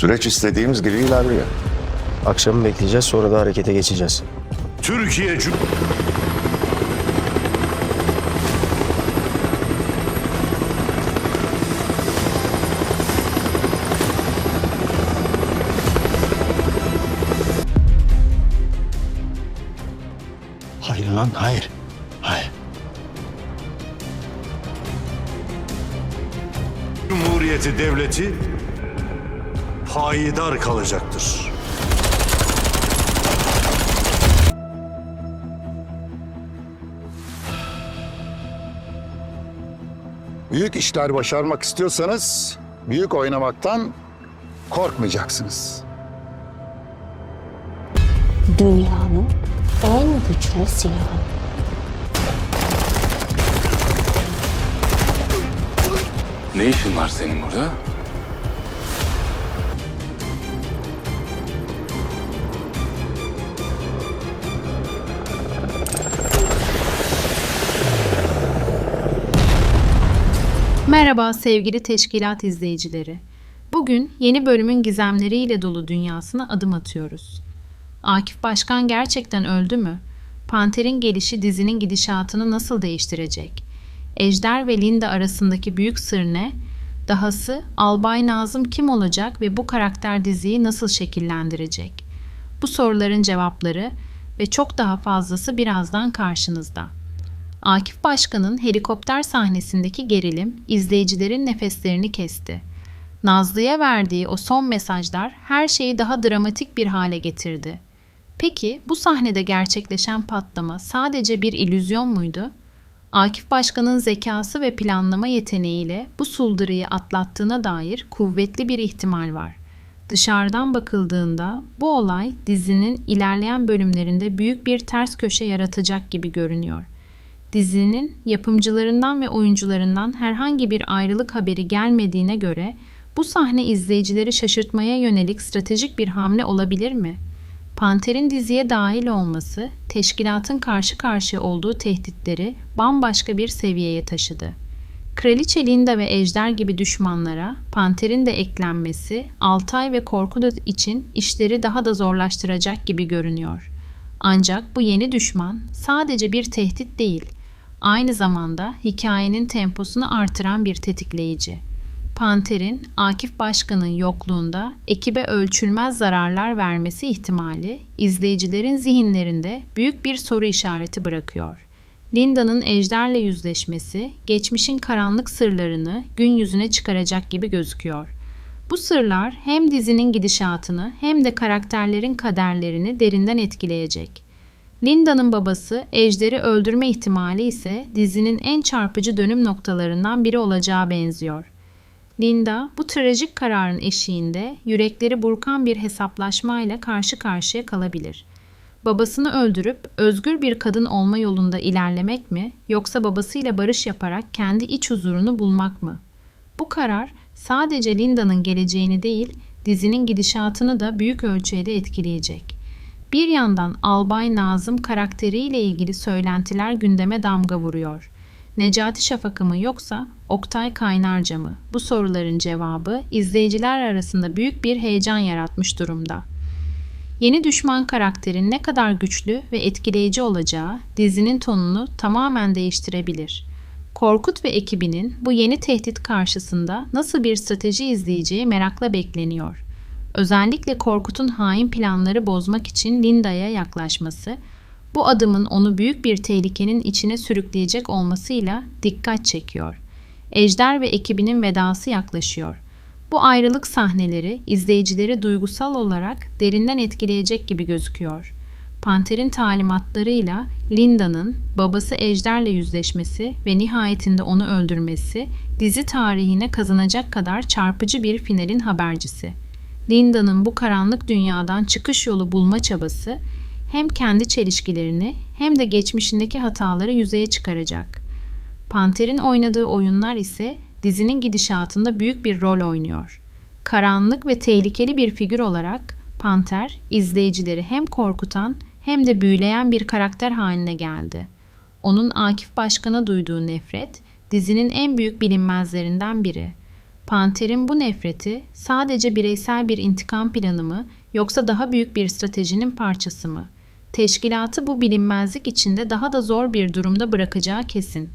Süreç istediğimiz gibi ilerliyor. Akşamı bekleyeceğiz sonra da harekete geçeceğiz. Türkiye Cum- Hayır lan hayır. Hayır. Cumhuriyeti Devleti payidar kalacaktır. Büyük işler başarmak istiyorsanız büyük oynamaktan korkmayacaksınız. Dünyanın en güçlü silahı. Ne işin var senin burada? Merhaba sevgili teşkilat izleyicileri. Bugün yeni bölümün gizemleriyle dolu dünyasına adım atıyoruz. Akif Başkan gerçekten öldü mü? Panter'in gelişi dizinin gidişatını nasıl değiştirecek? Ejder ve Linda arasındaki büyük sır ne? Dahası Albay Nazım kim olacak ve bu karakter diziyi nasıl şekillendirecek? Bu soruların cevapları ve çok daha fazlası birazdan karşınızda. Akif Başkan'ın helikopter sahnesindeki gerilim izleyicilerin nefeslerini kesti. Nazlı'ya verdiği o son mesajlar her şeyi daha dramatik bir hale getirdi. Peki bu sahnede gerçekleşen patlama sadece bir illüzyon muydu? Akif Başkan'ın zekası ve planlama yeteneğiyle bu suldırıyı atlattığına dair kuvvetli bir ihtimal var. Dışarıdan bakıldığında bu olay dizinin ilerleyen bölümlerinde büyük bir ters köşe yaratacak gibi görünüyor. Dizinin yapımcılarından ve oyuncularından herhangi bir ayrılık haberi gelmediğine göre bu sahne izleyicileri şaşırtmaya yönelik stratejik bir hamle olabilir mi? Panter'in diziye dahil olması, teşkilatın karşı karşıya olduğu tehditleri bambaşka bir seviyeye taşıdı. Kraliçe Linda ve Ejder gibi düşmanlara Panter'in de eklenmesi Altay ve Korkut için işleri daha da zorlaştıracak gibi görünüyor. Ancak bu yeni düşman sadece bir tehdit değil, aynı zamanda hikayenin temposunu artıran bir tetikleyici. Panter'in Akif Başkan'ın yokluğunda ekibe ölçülmez zararlar vermesi ihtimali izleyicilerin zihinlerinde büyük bir soru işareti bırakıyor. Linda'nın Ejder'le yüzleşmesi geçmişin karanlık sırlarını gün yüzüne çıkaracak gibi gözüküyor. Bu sırlar hem dizinin gidişatını hem de karakterlerin kaderlerini derinden etkileyecek. Linda'nın babası Ejder'i öldürme ihtimali ise dizinin en çarpıcı dönüm noktalarından biri olacağı benziyor. Linda bu trajik kararın eşiğinde yürekleri burkan bir hesaplaşmayla karşı karşıya kalabilir. Babasını öldürüp özgür bir kadın olma yolunda ilerlemek mi yoksa babasıyla barış yaparak kendi iç huzurunu bulmak mı? Bu karar sadece Linda'nın geleceğini değil, dizinin gidişatını da büyük ölçüde etkileyecek. Bir yandan Albay Nazım karakteriyle ilgili söylentiler gündeme damga vuruyor. Necati Şafak'ı mı yoksa Oktay Kaynarca mı? Bu soruların cevabı izleyiciler arasında büyük bir heyecan yaratmış durumda. Yeni düşman karakterin ne kadar güçlü ve etkileyici olacağı dizinin tonunu tamamen değiştirebilir. Korkut ve ekibinin bu yeni tehdit karşısında nasıl bir strateji izleyeceği merakla bekleniyor. Özellikle Korkut'un hain planları bozmak için Linda'ya yaklaşması, bu adımın onu büyük bir tehlikenin içine sürükleyecek olmasıyla dikkat çekiyor. Ejder ve ekibinin vedası yaklaşıyor. Bu ayrılık sahneleri izleyicileri duygusal olarak derinden etkileyecek gibi gözüküyor. Panter'in talimatlarıyla Linda'nın babası Ejder'le yüzleşmesi ve nihayetinde onu öldürmesi dizi tarihine kazanacak kadar çarpıcı bir finalin habercisi. Linda'nın bu karanlık dünyadan çıkış yolu bulma çabası hem kendi çelişkilerini hem de geçmişindeki hataları yüzeye çıkaracak. Panter'in oynadığı oyunlar ise dizinin gidişatında büyük bir rol oynuyor. Karanlık ve tehlikeli bir figür olarak Panter izleyicileri hem korkutan hem de büyüleyen bir karakter haline geldi. Onun Akif Başkan'a duyduğu nefret dizinin en büyük bilinmezlerinden biri. Panter'in bu nefreti sadece bireysel bir intikam planı mı yoksa daha büyük bir stratejinin parçası mı? Teşkilatı bu bilinmezlik içinde daha da zor bir durumda bırakacağı kesin.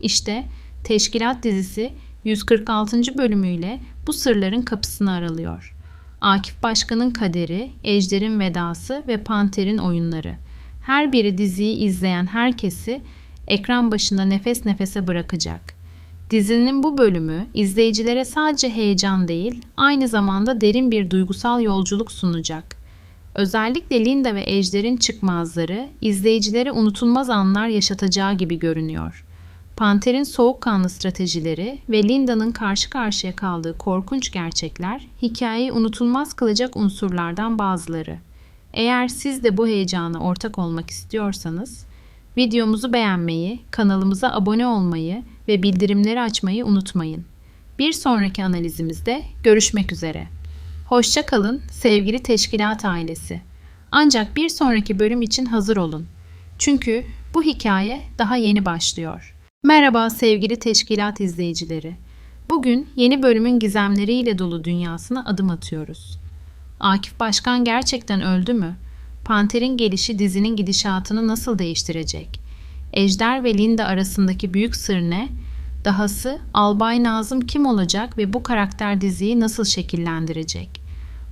İşte Teşkilat dizisi 146. bölümüyle bu sırların kapısını aralıyor. Akif Başkan'ın kaderi, Ejder'in vedası ve Panter'in oyunları. Her biri diziyi izleyen herkesi ekran başında nefes nefese bırakacak. Dizinin bu bölümü izleyicilere sadece heyecan değil, aynı zamanda derin bir duygusal yolculuk sunacak. Özellikle Linda ve Ejder'in çıkmazları izleyicilere unutulmaz anlar yaşatacağı gibi görünüyor. Panter'in soğukkanlı stratejileri ve Linda'nın karşı karşıya kaldığı korkunç gerçekler hikayeyi unutulmaz kılacak unsurlardan bazıları. Eğer siz de bu heyecana ortak olmak istiyorsanız videomuzu beğenmeyi, kanalımıza abone olmayı ve bildirimleri açmayı unutmayın. Bir sonraki analizimizde görüşmek üzere. Hoşça kalın sevgili teşkilat ailesi. Ancak bir sonraki bölüm için hazır olun. Çünkü bu hikaye daha yeni başlıyor. Merhaba sevgili teşkilat izleyicileri. Bugün yeni bölümün gizemleriyle dolu dünyasına adım atıyoruz. Akif Başkan gerçekten öldü mü? Panter'in gelişi dizinin gidişatını nasıl değiştirecek? Ejder ve Linda arasındaki büyük sır ne? Dahası Albay Nazım kim olacak ve bu karakter diziyi nasıl şekillendirecek?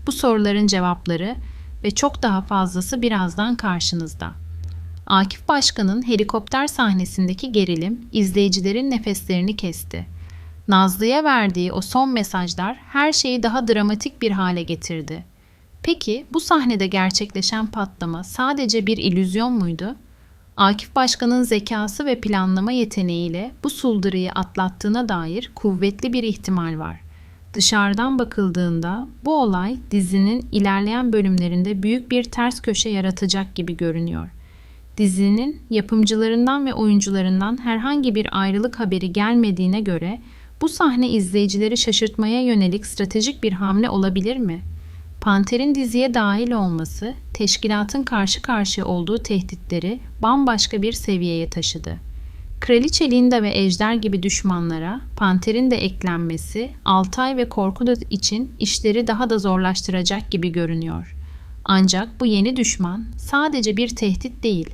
Bu soruların cevapları ve çok daha fazlası birazdan karşınızda. Akif Başkan'ın helikopter sahnesindeki gerilim izleyicilerin nefeslerini kesti. Nazlı'ya verdiği o son mesajlar her şeyi daha dramatik bir hale getirdi. Peki bu sahnede gerçekleşen patlama sadece bir illüzyon muydu? Akif Başkan'ın zekası ve planlama yeteneğiyle bu suldırıyı atlattığına dair kuvvetli bir ihtimal var. Dışarıdan bakıldığında bu olay dizinin ilerleyen bölümlerinde büyük bir ters köşe yaratacak gibi görünüyor. Dizinin yapımcılarından ve oyuncularından herhangi bir ayrılık haberi gelmediğine göre bu sahne izleyicileri şaşırtmaya yönelik stratejik bir hamle olabilir mi? Panter'in diziye dahil olması, teşkilatın karşı karşıya olduğu tehditleri bambaşka bir seviyeye taşıdı. Kraliçe Linda ve Ejder gibi düşmanlara Panter'in de eklenmesi Altay ve Korkut için işleri daha da zorlaştıracak gibi görünüyor. Ancak bu yeni düşman sadece bir tehdit değil,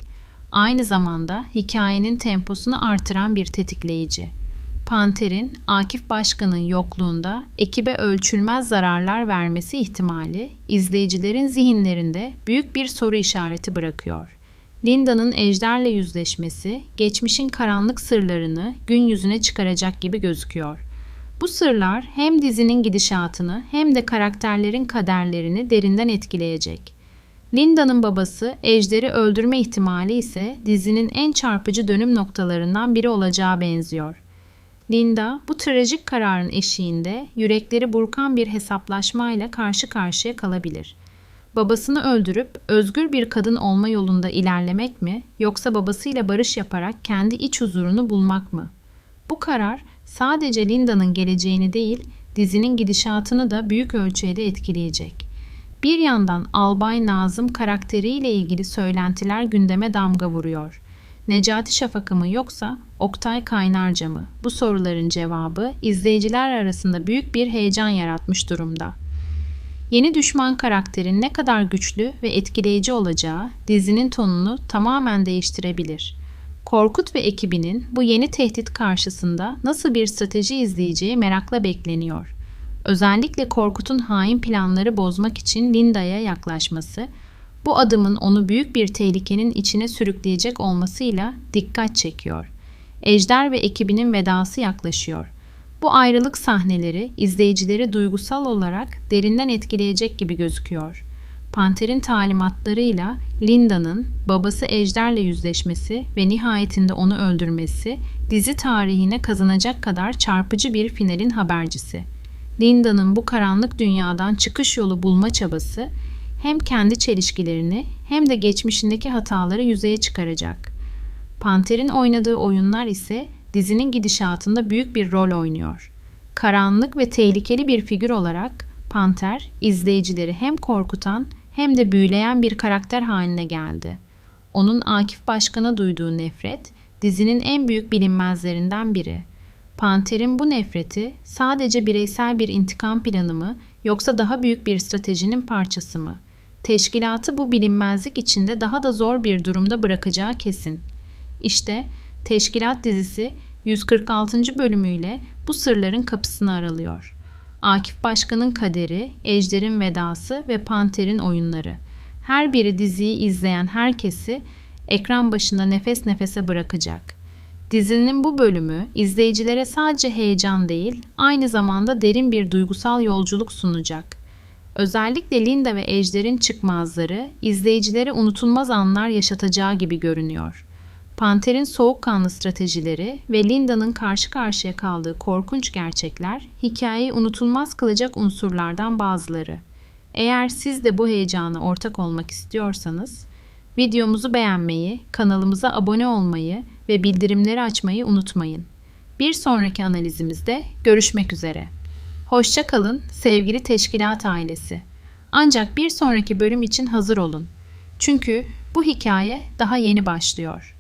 aynı zamanda hikayenin temposunu artıran bir tetikleyici. Panter'in Akif Başkan'ın yokluğunda ekibe ölçülmez zararlar vermesi ihtimali izleyicilerin zihinlerinde büyük bir soru işareti bırakıyor. Linda'nın Ejder'le yüzleşmesi geçmişin karanlık sırlarını gün yüzüne çıkaracak gibi gözüküyor. Bu sırlar hem dizinin gidişatını hem de karakterlerin kaderlerini derinden etkileyecek. Linda'nın babası Ejder'i öldürme ihtimali ise dizinin en çarpıcı dönüm noktalarından biri olacağı benziyor. Linda bu trajik kararın eşiğinde yürekleri burkan bir hesaplaşmayla karşı karşıya kalabilir. Babasını öldürüp özgür bir kadın olma yolunda ilerlemek mi yoksa babasıyla barış yaparak kendi iç huzurunu bulmak mı? Bu karar sadece Linda'nın geleceğini değil, dizinin gidişatını da büyük ölçüde etkileyecek. Bir yandan Albay Nazım karakteriyle ilgili söylentiler gündeme damga vuruyor. Necati Şafak'ı mı yoksa Oktay Kaynarca mı? Bu soruların cevabı izleyiciler arasında büyük bir heyecan yaratmış durumda. Yeni düşman karakterin ne kadar güçlü ve etkileyici olacağı dizinin tonunu tamamen değiştirebilir. Korkut ve ekibinin bu yeni tehdit karşısında nasıl bir strateji izleyeceği merakla bekleniyor. Özellikle Korkut'un hain planları bozmak için Linda'ya yaklaşması, bu adımın onu büyük bir tehlikenin içine sürükleyecek olmasıyla dikkat çekiyor. Ejder ve ekibinin vedası yaklaşıyor. Bu ayrılık sahneleri izleyicileri duygusal olarak derinden etkileyecek gibi gözüküyor. Panter'in talimatlarıyla Linda'nın babası Ejder'le yüzleşmesi ve nihayetinde onu öldürmesi dizi tarihine kazanacak kadar çarpıcı bir finalin habercisi. Linda'nın bu karanlık dünyadan çıkış yolu bulma çabası hem kendi çelişkilerini hem de geçmişindeki hataları yüzeye çıkaracak. Panter'in oynadığı oyunlar ise dizinin gidişatında büyük bir rol oynuyor. Karanlık ve tehlikeli bir figür olarak Panter izleyicileri hem korkutan hem de büyüleyen bir karakter haline geldi. Onun Akif Başkan'a duyduğu nefret dizinin en büyük bilinmezlerinden biri. Panter'in bu nefreti sadece bireysel bir intikam planı mı yoksa daha büyük bir stratejinin parçası mı? Teşkilatı bu bilinmezlik içinde daha da zor bir durumda bırakacağı kesin. İşte Teşkilat dizisi 146. bölümüyle bu sırların kapısını aralıyor. Akif Başkan'ın kaderi, Ejder'in vedası ve Panter'in oyunları. Her biri diziyi izleyen herkesi ekran başında nefes nefese bırakacak. Dizinin bu bölümü izleyicilere sadece heyecan değil, aynı zamanda derin bir duygusal yolculuk sunacak. Özellikle Linda ve Ejder'in çıkmazları izleyicilere unutulmaz anlar yaşatacağı gibi görünüyor. Panter'in soğukkanlı stratejileri ve Linda'nın karşı karşıya kaldığı korkunç gerçekler hikayeyi unutulmaz kılacak unsurlardan bazıları. Eğer siz de bu heyecana ortak olmak istiyorsanız videomuzu beğenmeyi, kanalımıza abone olmayı ve bildirimleri açmayı unutmayın. Bir sonraki analizimizde görüşmek üzere. Hoşça kalın sevgili teşkilat ailesi. Ancak bir sonraki bölüm için hazır olun. Çünkü bu hikaye daha yeni başlıyor.